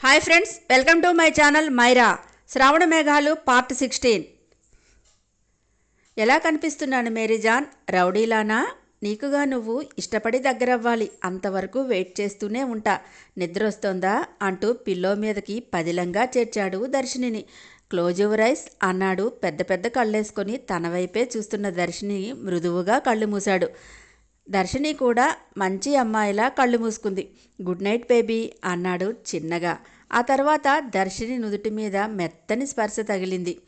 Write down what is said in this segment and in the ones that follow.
Hi friends welcome to my channel Myra శ్రావణ మేఘాలు part sixteen ఎలా కనిపిస్తున్నాను మేరీజాన్ రౌడీలానా? నీకుగా నువ్వు ఇష్టపడి దగ్గరవ్వాలి. అంతవరకు వెయిట్ చేస్తూనే ఉంటా. నిద్రొస్తోందా? అంటూ పిల్లో మీదకి పదిలంగా చేర్చాడు దర్శినిని. క్లోజ్ యువర్ ఐస్ అన్నాడు పెద్ద పెద్ద కళ్ళేసుకొని తన వైపే చూస్తున్న దర్శిని మృదువుగా కళ్ళు మూశాడు. దర్శిని కూడా మంచి అమ్మాయిలా కళ్ళు మూసుకుంది. గుడ్ నైట్ బేబీ అన్నాడు చిన్నగా. ఆ తర్వాత దర్శిని నుదుటి మీద మెత్తని స్పర్శ తగిలింది.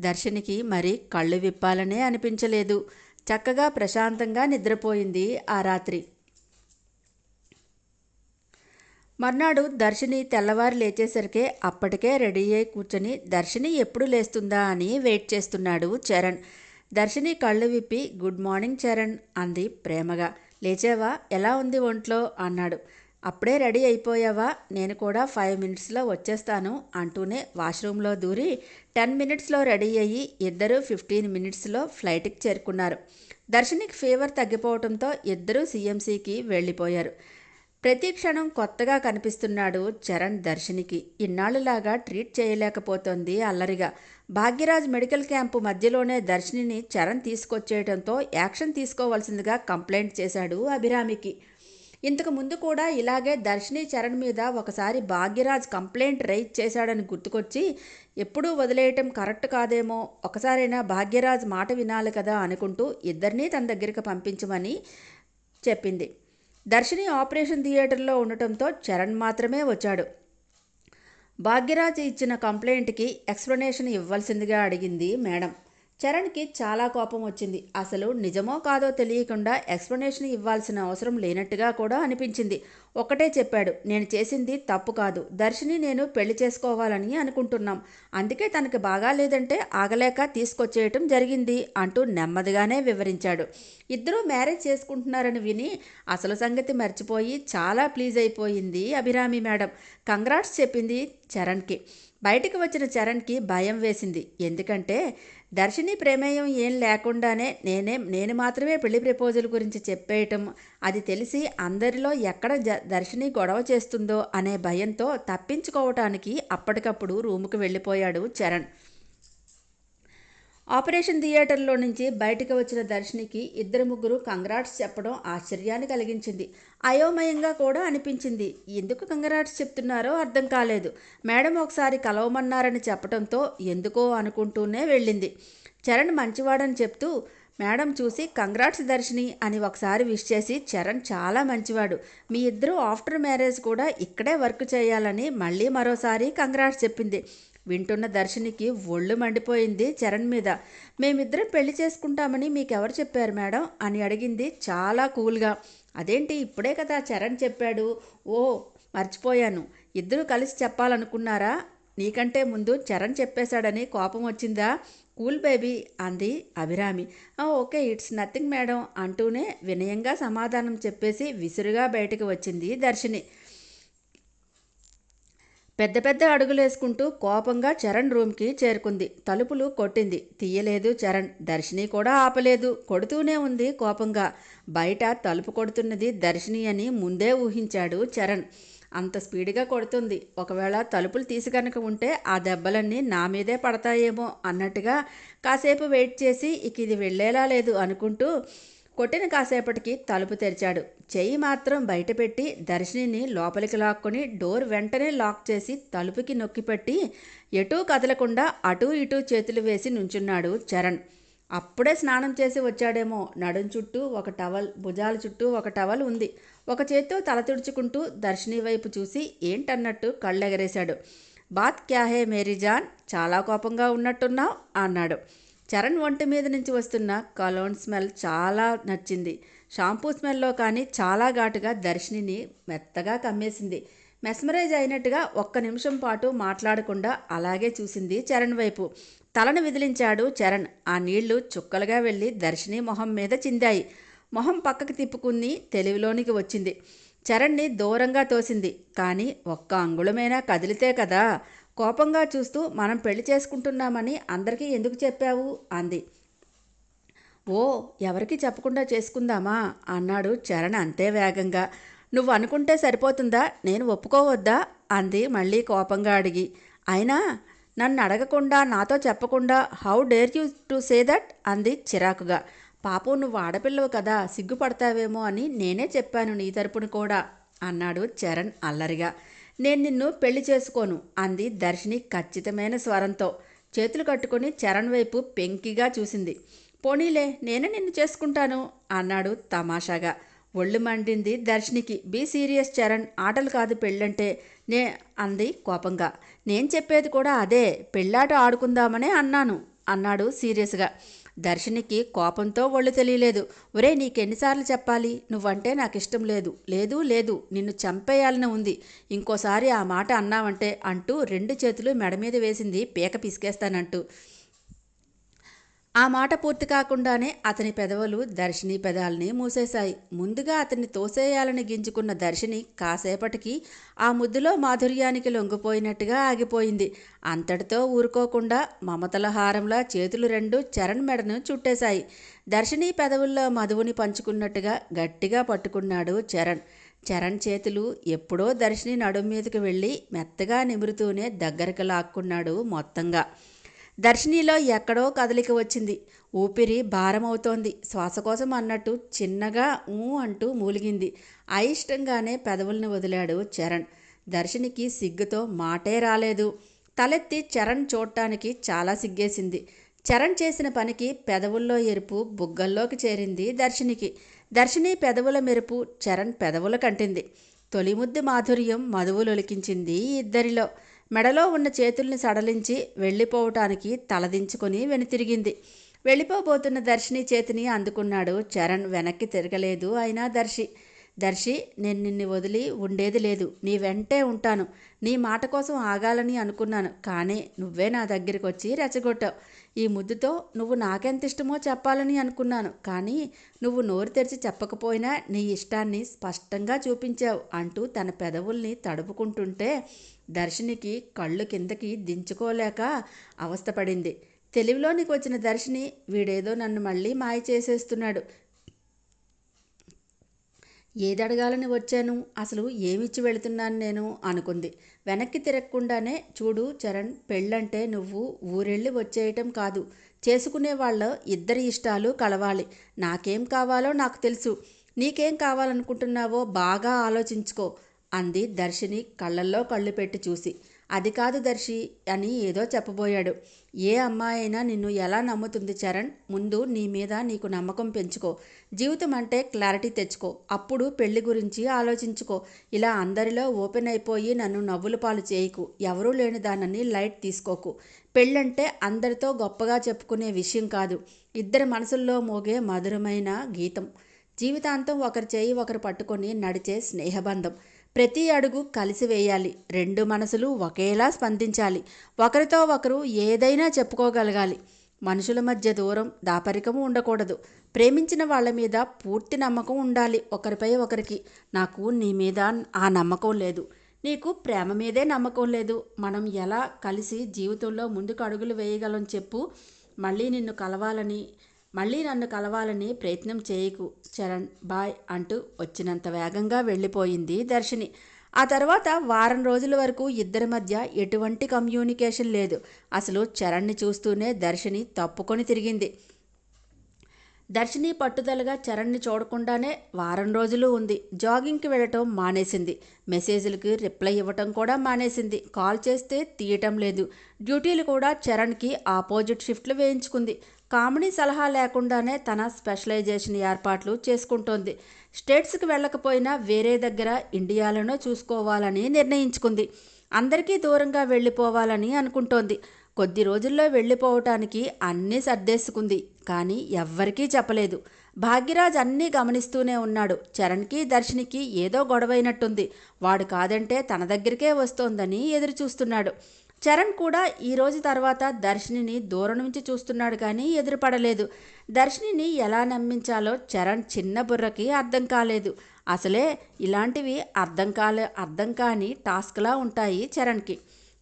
దర్శనికి మరి కళ్ళు విప్పాలనే అనిపించలేదు. చక్కగా ప్రశాంతంగా నిద్రపోయింది ఆ రాత్రి. మర్నాడు దర్శిని తెల్లవారు లేచేసరికే అప్పటికే రెడీ అయి కూర్చొని దర్శిని ఎప్పుడు లేస్తుందా అని వెయిట్ చేస్తున్నాడు చరణ్. దర్శిని కళ్ళు విప్పి గుడ్ మార్నింగ్ చరణ్ అంది ప్రేమగా. లేచావా? ఎలా ఉంది ఒంట్లో? అన్నాడు. అప్పుడే రెడీ అయిపోయావా? నేను కూడా ఫైవ్ మినిట్స్లో వచ్చేస్తాను అంటూనే వాష్రూమ్లో దూరి టెన్ మినిట్స్లో రెడీ అయ్యి ఇద్దరు ఫిఫ్టీన్ మినిట్స్లో ఫ్లైట్కి చేరుకున్నారు. దర్శనికి ఫీవర్ తగ్గిపోవడంతో ఇద్దరూ సీఎంసీకి వెళ్ళిపోయారు. ప్రతి క్షణం కొత్తగా కనిపిస్తున్నాడు చరణ్ దర్శినికి. ఇన్నాళ్ళులాగా ట్రీట్ చేయలేకపోతోంది అల్లరిగా. భాగ్యరాజ్ మెడికల్ క్యాంపు మధ్యలోనే దర్శినిని చరణ్ తీసుకొచ్చేయడంతో యాక్షన్ తీసుకోవాల్సిందిగా కంప్లైంట్ చేశాడు అభిరామికి. ఇంతకు ముందు కూడా ఇలాగే దర్శిని చరణ్ మీద ఒకసారి భాగ్యరాజ్ కంప్లైంట్ రైజ్ చేశాడని గుర్తుకొచ్చి ఎప్పుడూ వదిలేయటం కరెక్ట్ కాదేమో ఒకసారైనా భాగ్యరాజ్ మాట వినాలి కదా అనుకుంటూ ఇద్దరినీ తన దగ్గరికి పంపించమని చెప్పింది. దర్శిని ఆపరేషన్ థియేటర్లో ఉండటంతో చరణ్ మాత్రమే వచ్చాడు. భాగ్యరాజ్ ఇచ్చిన కంప్లైంట్కి ఎక్స్ప్లెనేషన్ ఇవ్వాల్సిందిగా అడిగింది మేడం. చరణ్కి చాలా కోపం వచ్చింది. అసలు నిజమో కాదో తెలియకుండా ఎక్స్ప్లెనేషన్ ఇవ్వాల్సిన అవసరం లేనట్టుగా కూడా అనిపించింది. ఒకటే చెప్పాడు నేను చేసింది తప్పు కాదు. దర్శిని నేను పెళ్ళి చేసుకోవాలని అనుకుంటున్నాం. అందుకే తనకి బాగా లేదంటే ఆగలేక తీసుకొచ్చేయటం జరిగింది అంటూ నెమ్మదిగానే వివరించాడు. ఇద్దరూ మ్యారేజ్ చేసుకుంటున్నారని విని అసలు సంగతి మర్చిపోయి చాలా ప్లీజ్ అయిపోయింది అభిరామి మేడం. కంగ్రాట్స్ చెప్పింది చరణ్కి. బయటికి వచ్చిన చరణ్కి భయం వేసింది. ఎందుకంటే దర్శిని ప్రమేయం ఏం లేకుండానే నేనే నేను మాత్రమే పెళ్ళి ప్రపోజల్ గురించి చెప్పేయటం అది తెలిసి అందరిలో ఎక్కడ జ దర్శిని గొడవ చేస్తుందో అనే భయంతో తప్పించుకోవటానికి అప్పటికప్పుడు రూముకు వెళ్ళిపోయాడు చరణ్. ఆపరేషన్ థియేటర్లో నుంచి బయటకు వచ్చిన దర్శినికి ఇద్దరు ముగ్గురు కంగ్రాట్స్ చెప్పడం ఆశ్చర్యాన్ని కలిగించింది. అయోమయంగా కూడా అనిపించింది. ఎందుకు కంగ్రాట్స్ చెప్తున్నారో అర్థం కాలేదు. మేడం ఒకసారి కలవమన్నారని చెప్పడంతో ఎందుకో అనుకుంటూనే వెళ్ళింది. చరణ్ మంచివాడని చెప్తూ మేడం చూసి కంగ్రాట్స్ దర్శిని అని ఒకసారి విష్ చేసి చరణ్ చాలా మంచివాడు. మీ ఇద్దరు ఆఫ్టర్ మ్యారేజ్ కూడా ఇక్కడే వర్క్ చేయాలని మళ్ళీ మరోసారి కంగ్రాట్స్ చెప్పింది. వింటున్న దర్శనికి ఒళ్ళు మండిపోయింది చరణ్ మీద. మేమిద్దరం పెళ్ళి చేసుకుంటామని మీకెవరు చెప్పారు మేడం? అని అడిగింది చాలా కూల్గా. అదేంటి? ఇప్పుడే కదా చరణ్ చెప్పాడు. ఓ మర్చిపోయాను. ఇద్దరు కలిసి చెప్పాలనుకున్నారా? నీకంటే ముందు చరణ్ చెప్పేశాడని కోపం వచ్చిందా? కూల్ బేబీ అంది Abhirami. Okay it's nothing madam అంటూనే వినయంగా సమాధానం చెప్పేసి విసురుగా బయటకు వచ్చింది దర్శిని. పెద్ద పెద్ద అడుగులేసుకుంటూ కోపంగా చరణ్ రూమ్కి చేరుకుంది. తలుపులు కొట్టింది. తీయలేదు చరణ్. దర్శిని కూడా ఆపలేదు. కొడుతూనే ఉంది కోపంగా. బయట తలుపు కొడుతున్నది దర్శిని అని ముందే ఊహించాడు చరణ్. అంత స్పీడ్గా కొడుతుంది. ఒకవేళ తలుపులు తీసి కనుక ఉంటే ఆ దెబ్బలన్నీ నా మీదే పడతాయేమో అన్నట్టుగా కాసేపు వెయిట్ చేసి ఇక ఇది వెళ్ళేలా లేదు అనుకుంటూ కొట్టిన కాసేపటికి తలుపు తెరిచాడు. చెయ్యి మాత్రం బయటపెట్టి దర్శినిని లోపలికి లాక్కొని డోర్ వెంటనే లాక్ చేసి తలుపుకి నొక్కిపెట్టి ఎటూ కదలకుండా అటూ ఇటూ చేతులు వేసి నుంచున్నాడు చరణ్. అప్పుడే స్నానం చేసి వచ్చాడేమో. నడుం చుట్టూ ఒక టవల్ భుజాల చుట్టూ ఒక టవల్ ఉంది. ఒక చేత్తో తల తుడుచుకుంటూ దర్శిని వైపు చూసి ఏంటన్నట్టు కళ్ళెగరేశాడు. బాత్ క్యాహే మేరీ జాన్ చాలా కోపంగా ఉన్నట్టున్నావు అన్నాడు. చరణ్ ఒంటి మీద నుంచి వస్తున్న కలోన్ స్మెల్ చాలా నచ్చింది. షాంపూ స్మెల్లో కానీ చాలా ఘాటుగా దర్శినిని మెత్తగా కమ్మేసింది. మెస్మరైజ్ అయినట్టుగా ఒక్క నిమిషం పాటు మాట్లాడకుండా అలాగే చూసింది చరణ్ వైపు. తలను విదిలించాడు చరణ్. ఆ నీళ్ళు చుక్కలుగా వెళ్ళి దర్శిని మొహం మీద చిందాయి. మొహం పక్కకి తిప్పుకుని తెలివిలోనికి వచ్చింది. చరణ్ని దూరంగా తోసింది. కానీ ఒక్క అంగుళమైనా కదిలితే కదా కోపంగా చూస్తూ మనం పెళ్ళి చేసుకుంటున్నామని అందరికీ ఎందుకు చెప్పావు? అంది. ఓ ఎవరికి చెప్పకుండా చేసుకుందామా? అన్నాడు చరణ్ అంతే వేగంగా. నువ్వు అనుకుంటే సరిపోతుందా? నేను ఒప్పుకోవద్దా? అంది మళ్ళీ కోపంగా అడిగి. అయినా నన్ను అడగకుండా నాతో చెప్పకుండా how dare you to say that? అంది చిరాకుగా. పాపం నువ్వు ఆడపిల్లవు కదా సిగ్గుపడతావేమో అని నేనే చెప్పాను నీ తరపున కూడా అన్నాడు చరణ్ అల్లరిగా. నేను నిన్ను పెళ్ళి చేసుకోను అంది దర్శిని ఖచ్చితమైన స్వరంతో. చేతులు కట్టుకొని చరణ్ వైపు పెంకిగా చూసింది. పోనీలే నేనే నిన్ను చేసుకుంటాను అన్నాడు తమాషాగా. ఒళ్ళు మండింది దర్శినికి. బీ సీరియస్ చరణ్ ఆటలు కాదు పెళ్ళంటే నే అంది కోపంగా. నేను చెప్పేది కూడా అదే పెళ్ళాట ఆడుకుందామనే అన్నాను అన్నాడు సీరియస్గా. దర్శనికి కోపంతో ఒళ్ళు తెలియలేదు. ఒరే నీకెన్నిసార్లు చెప్పాలి? నువ్వంటే నాకు ఇష్టం లేదు. లేదు లేదు. నిన్ను చంపేయాలని ఉంది. ఇంకోసారి ఆ మాట అన్నావంటే అంటూ రెండు చేతులు మెడ మీద వేసింది పీక పిసికేస్తానంటూ. ఆ మాట పూర్తి కాకుండానే అతని పెదవులు దర్శిని పెదాలని మూసేశాయి. ముందుగా అతన్ని తోసేయాలని గింజుకున్న దర్శిని కాసేపటికి ఆ ముద్దులో మాధుర్యానికి లొంగిపోయినట్టుగా ఆగిపోయింది. అంతటితో ఊరుకోకుండా మమతల హారంలా చేతులు రెండు చరణ్ మెడను చుట్టేశాయి. దర్శిని పెదవుల్లో మధువుని పంచుకున్నట్టుగా గట్టిగా పట్టుకున్నాడు చరణ్. చరణ్ చేతులు ఎప్పుడో దర్శిని నడుం మీదకి వెళ్ళి మెత్తగా నిమురుతూనే దగ్గరకు లాక్కున్నాడు మొత్తంగా. దర్శినిలో ఎక్కడో కదలిక వచ్చింది. ఊపిరి భారమవుతోంది. శ్వాసకోసం అన్నట్టు చిన్నగా ఊ అంటూ మూలిగింది. అయిష్టంగానే పెదవుల్ని వదిలాడు చరణ్. దర్శినికి సిగ్గుతో మాటే రాలేదు. తలెత్తి చరణ్ చూడటానికి చాలా సిగ్గేసింది. చరణ్ చేసిన పనికి పెదవుల్లో ఎరుపు బుగ్గల్లోకి చేరింది దర్శినికి. దర్శిని పెదవుల మెరుపు చరణ్ పెదవుల కంటింది. తొలిముద్దు మాధుర్యం మధువులొలికించింది ఇద్దరిలో. మెడలో ఉన్న చేతుల్ని సడలించి వెళ్ళిపోవటానికి తలదించుకొని వెనుతిరిగింది. వెళ్ళిపోబోతున్న దర్శిని చేతిని అందుకున్నాడు. చరణ్ వెనక్కి తిరగలేదు అయినా దర్శి దర్శి నేను నిన్ను వదిలి ఉండేది లేదు. నీ వెంటే ఉంటాను. నీ మాట కోసం ఆగాలని అనుకున్నాను. కానీ నువ్వే నా దగ్గరికి వచ్చి రెచ్చగొట్టావు. ఈ ముద్దుతో నువ్వు నాకెంత ఇష్టమో చెప్పాలని అనుకున్నాను. కానీ నువ్వు నోరు తెరిచి చెప్పకపోయినా నీ ఇష్టాన్ని స్పష్టంగా చూపించావు అంటూ తన పెదవుల్ని తడుపుకుంటుంటే దర్శినికి కళ్ళు కిందకి దించుకోలేక అవస్థపడింది తెలివిలోనికి వచ్చిన దర్శిని వీడేదో నన్ను మళ్ళీ మాయ చేసేస్తున్నాడు. ఏది అడగాలని వచ్చాను? అసలు ఏమిచ్చి వెళుతున్నాను నేను? అనుకుంది. వెనక్కి తిరగకుండానే చూడు చరణ్ పెళ్ళంటే నువ్వు ఊరెళ్ళి వచ్చేయటం కాదు. చేసుకునే వాళ్ళ ఇద్దరి ఇష్టాలు కలవాలి. నాకేం కావాలో నాకు తెలుసు. నీకేం కావాలనుకుంటున్నావో బాగా ఆలోచించుకో. అంది దర్శిని కళ్ళల్లో కళ్ళు పెట్టి చూసి. అది కాదు దర్శి అని ఏదో చెప్పబోయాడు. ఏ అమ్మాయి అయినా నిన్ను ఎలా నమ్ముతుంది చరణ్? ముందు నీ మీద నీకు నమ్మకం పెంచుకో. జీవితం అంటే క్లారిటీ తెచ్చుకో. అప్పుడు పెళ్ళి గురించి ఆలోచించుకో. ఇలా అందరిలో ఓపెన్ అయిపోయి నన్ను నవ్వుల పాలు చేయకు. ఎవరూ లేని దానని లైట్ తీసుకోకు. పెళ్ళంటే అందరితో గొప్పగా చెప్పుకునే విషయం కాదు. ఇద్దరి మనసుల్లో మోగే మధురమైన గీతం. జీవితాంతం ఒకరి చేయి ఒకరు పట్టుకొని నడిచే స్నేహబంధం. ప్రతి అడుగు కలిసి వేయాలి. రెండు మనసులు ఒకేలా స్పందించాలి. ఒకరితో ఒకరు ఏదైనా చెప్పుకోగలగాలి. మనుషుల మధ్య దూరం దాపరికము ఉండకూడదు. ప్రేమించిన వాళ్ళ మీద పూర్తి నమ్మకం ఉండాలి. ఒకరిపై ఒకరికి నాకు నీ మీద ఆ నమ్మకం లేదు. నీకు ప్రేమ మీదే నమ్మకం లేదు. మనం ఎలా కలిసి జీవితంలో ముందుకు అడుగులు వేయగలం చెప్పు. మళ్ళీ నిన్ను కలవాలని మళ్ళీ నన్ను కలవాలని ప్రయత్నం చేయకు చరణ్ బాయ్ అంటూ వచ్చినంత వేగంగా వెళ్ళిపోయింది దర్శిని. ఆ తర్వాత వారం రోజుల వరకు ఇద్దరి మధ్య ఎటువంటి కమ్యూనికేషన్ లేదు. అసలు చరణ్ని చూస్తూనే దర్శిని తప్పుకొని తిరిగింది. దర్శిని పట్టుదలగా చరణ్ని చూడకుండానే వారం రోజులు ఉంది. జాగింగ్కి వెళ్ళటం మానేసింది. మెసేజ్లకి రిప్లై ఇవ్వటం కూడా మానేసింది. కాల్ చేస్తే తీయటం లేదు. డ్యూటీలు కూడా చరణ్కి ఆపోజిట్ షిఫ్ట్లు వేయించుకుంది. కామెడీ సలహా లేకుండానే తన స్పెషలైజేషన్ ఏర్పాట్లు చేసుకుంటోంది. స్టేట్స్కి వెళ్ళకపోయినా వేరే దగ్గర ఇండియాలోనే చూసుకోవాలని నిర్ణయించుకుంది. అందరికీ దూరంగా వెళ్ళిపోవాలని అనుకుంటోంది. కొద్ది రోజుల్లో వెళ్ళిపోవటానికి అన్నీ సర్దేసుకుంది. కానీ ఎవ్వరికీ చెప్పలేదు. భాగ్యరాజ్ అన్నీ గమనిస్తూనే ఉన్నాడు. చరణ్కి దర్శినికి ఏదో గొడవైనట్టుంది. వాడు కాదంటే తన దగ్గరికే వస్తోందని ఎదురు చూస్తున్నాడు చరణ్ కూడా ఈ రోజు తర్వాత దర్శినిని దూరం నుంచి చూస్తున్నాడు కానీ ఎదురుపడలేదు. దర్శినిని ఎలా నమ్మించాలో చరణ్ చిన్న బుర్రకి అర్థం కాలేదు. అసలే ఇలాంటివి అర్థం కాలే అర్థం కాని టాస్క్లా ఉంటాయి చరణ్కి.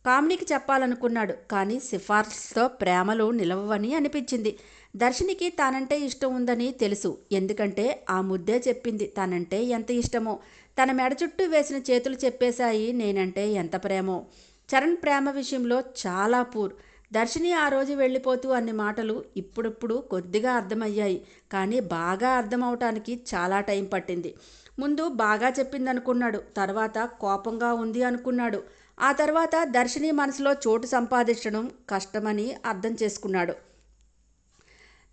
కామినికి చెప్పాలనుకున్నాడు. కానీ సిఫార్సుతో ప్రేమలు నిలవవని అనిపించింది. దర్శినికి తానంటే ఇష్టం ఉందని తెలుసు. ఎందుకంటే ఆ ముద్దే చెప్పింది. తనంటే ఎంత ఇష్టమో. తన మెడ చుట్టూ వేసిన చేతులు చెప్పేశాయి. నేనంటే ఎంత ప్రేమో. చరణ్ ప్రేమ విషయంలో చాలా పూర్. దర్శిని ఆ రోజు వెళ్ళిపోతూ అన్ని మాటలు ఇప్పుడిప్పుడు కొద్దిగా అర్థమయ్యాయి. కానీ బాగా అర్థమవటానికి చాలా టైం పట్టింది. ముందు బాగా చెప్పిందనుకున్నాడు. తర్వాత కోపంగా ఉంది అనుకున్నాడు. ఆ తర్వాత దర్శిని మనసులో చోటు సంపాదించడం కష్టమని అర్థం చేసుకున్నాడు.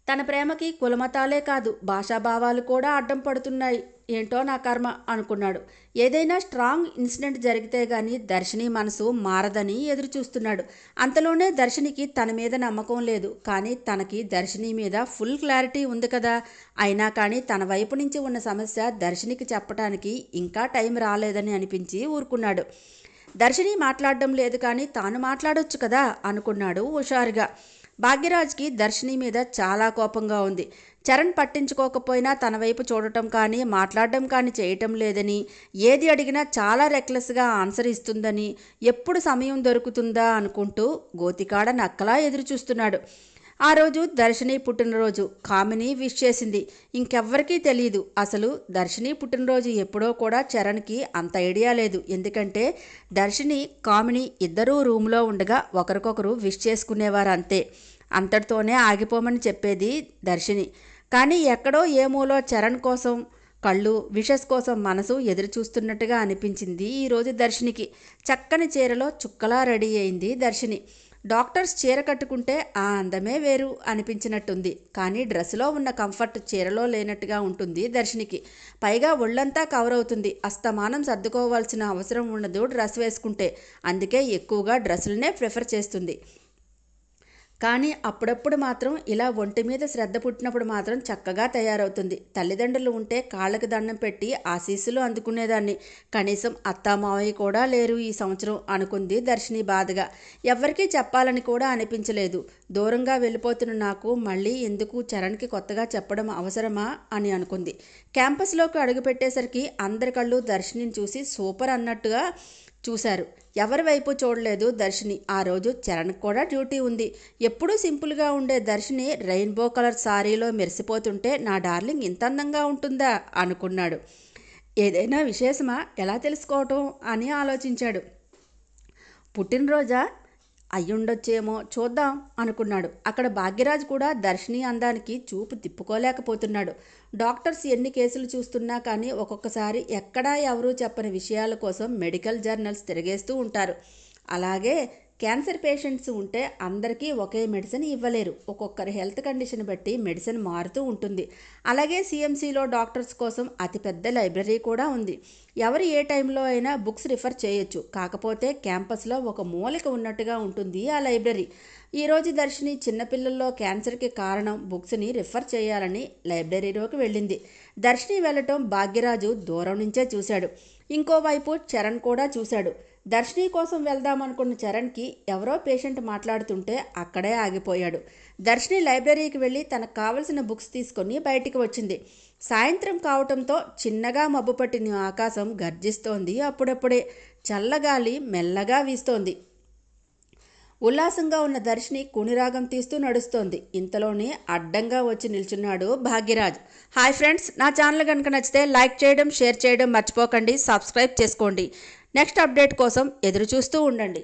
తన ప్రేమకి కులమతాలే కాదు భాషాభావాలు కూడా అడ్డం పడుతున్నాయి. ఏంటో నా కర్మ అనుకున్నాడు. ఏదైనా స్ట్రాంగ్ ఇన్సిడెంట్ జరిగితే గానీ దర్శిని మనసు మారదని ఎదురు చూస్తున్నాడు అంతలోనే దర్శినికి తన మీద నమ్మకం లేదు. కానీ తనకి దర్శిని మీద ఫుల్ క్లారిటీ ఉంది కదా. అయినా కానీ తన వైపు నుంచి ఉన్న సమస్య దర్శినికి చెప్పడానికి ఇంకా టైం రాలేదని అనిపించి ఊరుకున్నాడు. దర్శిని మాట్లాడడం లేదు కానీ తాను మాట్లాడొచ్చు కదా అనుకున్నాడు హుషారుగా. భాగ్యరాజ్కి దర్శిని మీద చాలా కోపంగా ఉంది. చరణ్ పట్టించుకోకపోయినా తన వైపు చూడటం కానీ మాట్లాడడం కానీ చేయటం లేదని ఏది అడిగినా చాలా రెక్లెస్గా ఆన్సర్ ఇస్తుందని ఎప్పుడు సమయం దొరుకుతుందా అనుకుంటూ గోతికాడ నక్కలా ఎదురు చూస్తున్నాడు ఆ రోజు దర్శిని పుట్టినరోజు. కామిని విష్ చేసింది. ఇంకెవ్వరికీ తెలియదు అసలు దర్శిని పుట్టినరోజు ఎప్పుడో కూడా చరణ్కి అంత ఐడియా లేదు. ఎందుకంటే దర్శిని కామిని ఇద్దరూ రూమ్లో ఉండగా ఒకరికొకరు విష్ చేసుకునేవారు అంతే అంతటితోనే ఆగిపోమని చెప్పేది దర్శిని. కానీ ఎక్కడో ఏమూలో చరణ్ కోసం కళ్ళు విషస్ కోసం మనసు ఎదురు చూస్తున్నట్టుగా అనిపించింది ఈరోజు దర్శినికి. చక్కని చీరలో చుక్కలా రెడీ అయింది దర్శిని. డాక్టర్స్ చీర కట్టుకుంటే ఆ అందమే వేరు అనిపించినట్టుంది. కానీ డ్రెస్సులో ఉన్న కంఫర్ట్ చీరలో లేనట్టుగా ఉంటుంది దర్శినికి. పైగా ఒళ్ళంతా కవర్ అవుతుంది. అస్తమానం సర్దుకోవాల్సిన అవసరం ఉండదు డ్రెస్ వేసుకుంటే. అందుకే ఎక్కువగా డ్రెస్సులనే ప్రిఫర్ చేస్తుంది. కానీ అప్పుడప్పుడు మాత్రం ఇలా ఒంటి మీద శ్రద్ధ పుట్టినప్పుడు మాత్రం చక్కగా తయారవుతుంది. తల్లిదండ్రులు ఉంటే కాళ్ళకి దండం పెట్టి ఆశీస్సులు అందుకునేదాన్ని. కనీసం అత్తామావయ్య కూడా లేరు ఈ సంవత్సరం అనుకుంది దర్శిని బాధగా. ఎవ్వరికీ చెప్పాలని కూడా అనిపించలేదు. దూరంగా వెళ్ళిపోతున్న నాకు మళ్ళీ ఎందుకు చరణ్కి కొత్తగా చెప్పడం అవసరమా అని అనుకుంది. క్యాంపస్లోకి అడుగుపెట్టేసరికి అందరి కళ్ళు దర్శినిని చూసి సూపర్ అన్నట్టుగా చూశారు. ఎవరి వైపు చూడలేదు దర్శిని. ఆ రోజు చరణ్ కూడా డ్యూటీ ఉంది. ఎప్పుడూ సింపుల్గా ఉండే దర్శిని రెయిన్బో కలర్ సారీలో మెరిసిపోతుంటే నా డార్లింగ్ ఇంత అందంగా ఉంటుందా? అనుకున్నాడు. ఏదైనా విశేషమా? ఎలా తెలుసుకోవటం? అని ఆలోచించాడు. పుట్టినరోజా? అయ్యుండొచ్చేమో చూద్దాం అనుకున్నాడు. అక్కడ భాగ్యరాజ్ కూడా దర్శిని అందానికి చూపు తిప్పుకోలేకపోతున్నాడు. డాక్టర్స్ ఎన్ని కేసులు చూస్తున్నా కానీ ఒక్కొక్కసారి ఎక్కడా ఎవరూ చెప్పని విషయాల కోసం మెడికల్ జర్నల్స్ తిరిగేస్తూ ఉంటారు. అలాగే క్యాన్సర్ పేషెంట్స్ ఉంటే అందరికీ ఒకే మెడిసిన్ ఇవ్వలేరు. ఒక్కొక్కరి హెల్త్ కండిషన్ బట్టి మెడిసిన్ మారుతూ ఉంటుంది. అలాగే సిఎంసిలో డాక్టర్స్ కోసం అతిపెద్ద లైబ్రరీ కూడా ఉంది. ఎవరు ఏ టైంలో అయినా బుక్స్ రిఫర్ చేయొచ్చు. కాకపోతే క్యాంపస్లో ఒక మూలిక ఉన్నట్టుగా ఉంటుంది ఆ లైబ్రరీ. ఈరోజు దర్శిని చిన్నపిల్లల్లో క్యాన్సర్కి కారణం బుక్స్ని రిఫర్ చేయాలని లైబ్రరీలోకి వెళ్ళింది. దర్శిని వెళ్ళటం భాగ్యరాజు దూరం నుంచే చూశాడు. ఇంకోవైపు చరణ్ కూడా చూశాడు. దర్శిని కోసం వెళ్దామనుకున్న చరణ్కి ఎవరో పేషెంట్ మాట్లాడుతుంటే అక్కడే ఆగిపోయాడు. దర్శిని లైబ్రరీకి వెళ్ళి తనకు కావలసిన బుక్స్ తీసుకొని బయటికి వచ్చింది. సాయంత్రం కావటంతో చిన్నగా మబ్బు పట్టిన ఆకాశం గర్జిస్తోంది అప్పుడప్పుడే. చల్లగాలి మెల్లగా వీస్తోంది. ఉల్లాసంగా ఉన్న దర్శిని కుణిరాగం తీస్తూ నడుస్తోంది. ఇంతలోనే అడ్డంగా వచ్చి నిల్చున్నాడు భాగ్యరాజ్. హాయ్ ఫ్రెండ్స్ నా ఛానల్ కనుక నచ్చితే లైక్ చేయడం షేర్ చేయడం మర్చిపోకండి. సబ్స్క్రైబ్ చేసుకోండి. నెక్స్ట్ అప్డేట్ కోసం ఎదురు చూస్తూ ఉండండి.